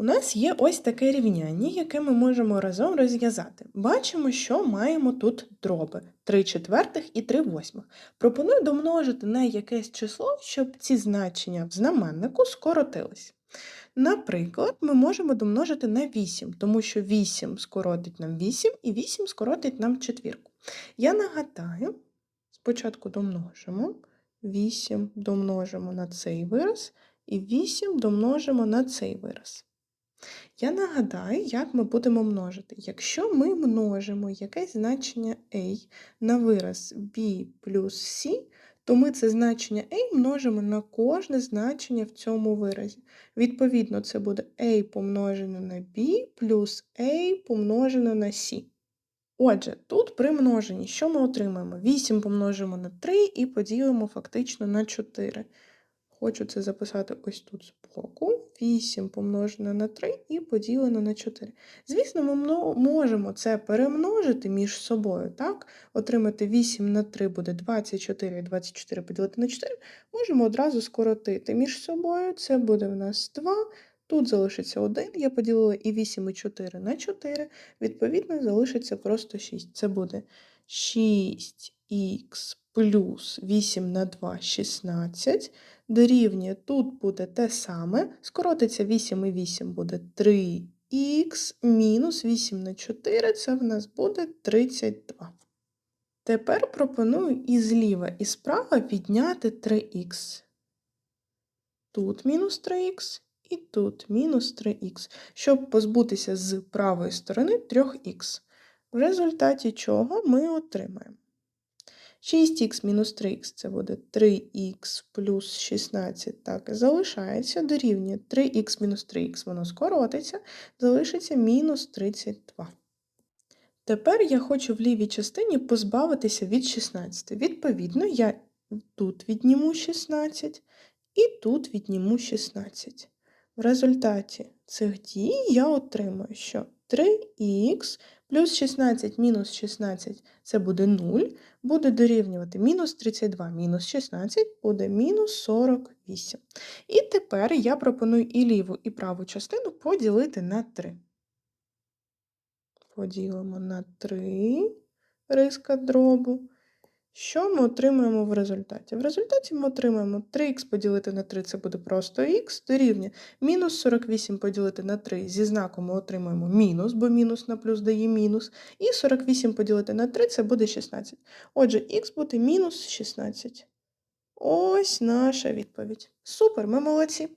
У нас є ось таке рівняння, яке ми можемо разом розв'язати. Бачимо, що маємо тут дроби 3 четвертих і 3 восьмих. Пропоную домножити на якесь число, щоб ці значення в знаменнику скоротились. Наприклад, ми можемо домножити на 8, тому що 8 скоротить нам 8 і 8 скоротить нам четвірку. Я нагадаю, спочатку домножимо, 8 домножимо на цей вираз, і 8 домножимо на цей вираз. Я нагадаю, як ми будемо множити. Якщо ми множимо якесь значення a на вираз b плюс c, то ми це значення a множимо на кожне значення в цьому виразі. Відповідно, це буде a помножене на b плюс a помножене на c. Отже, тут при множенні що ми отримаємо? 8 помножимо на 3 і поділимо фактично на 4. Хочу це записати ось тут збоку. 8 помножене на 3 і поділено на 4. Звісно, ми можемо це перемножити між собою, так? Отримати 8 на 3 буде 24, і 24 поділити на 4. Можемо одразу скоротити між собою. Це буде в нас 2. Тут залишиться 1. Я поділила і 8, і 4 на 4. Відповідно, залишиться просто 6. Це буде 6х плюс 8 на 2 16 дорівнює, тут буде те саме, скоротиться 8 і 8 буде 3х, мінус 8 на 4, це в нас буде 32. Тепер пропоную і зліва, і справа відняти 3х. Тут мінус 3х і тут мінус 3х, щоб позбутися з правої сторони 3х. В результаті чого ми отримаємо 6х мінус 3х це буде 3х плюс 16, так залишається, дорівнює 3х мінус 3х, воно скоротиться, залишиться мінус 32. Тепер я хочу в лівій частині позбавитися від 16. Відповідно, я тут відніму 16 і тут відніму 16. В результаті цих дій я отримую, що 3х плюс 16 мінус 16 це буде 0, буде дорівнювати мінус 32 мінус 16 буде мінус 48. І тепер я пропоную і ліву, і праву частину поділити на 3. Поділимо на 3 риска дробу. Що ми отримаємо в результаті? В результаті ми отримаємо 3х поділити на 3 це буде просто х, дорівнює мінус 48 поділити на 3 зі знаком ми отримаємо мінус, бо мінус на плюс дає мінус. І 48 поділити на 3 це буде 16. Отже, х буде мінус 16. Ось наша відповідь. Супер, ми молодці.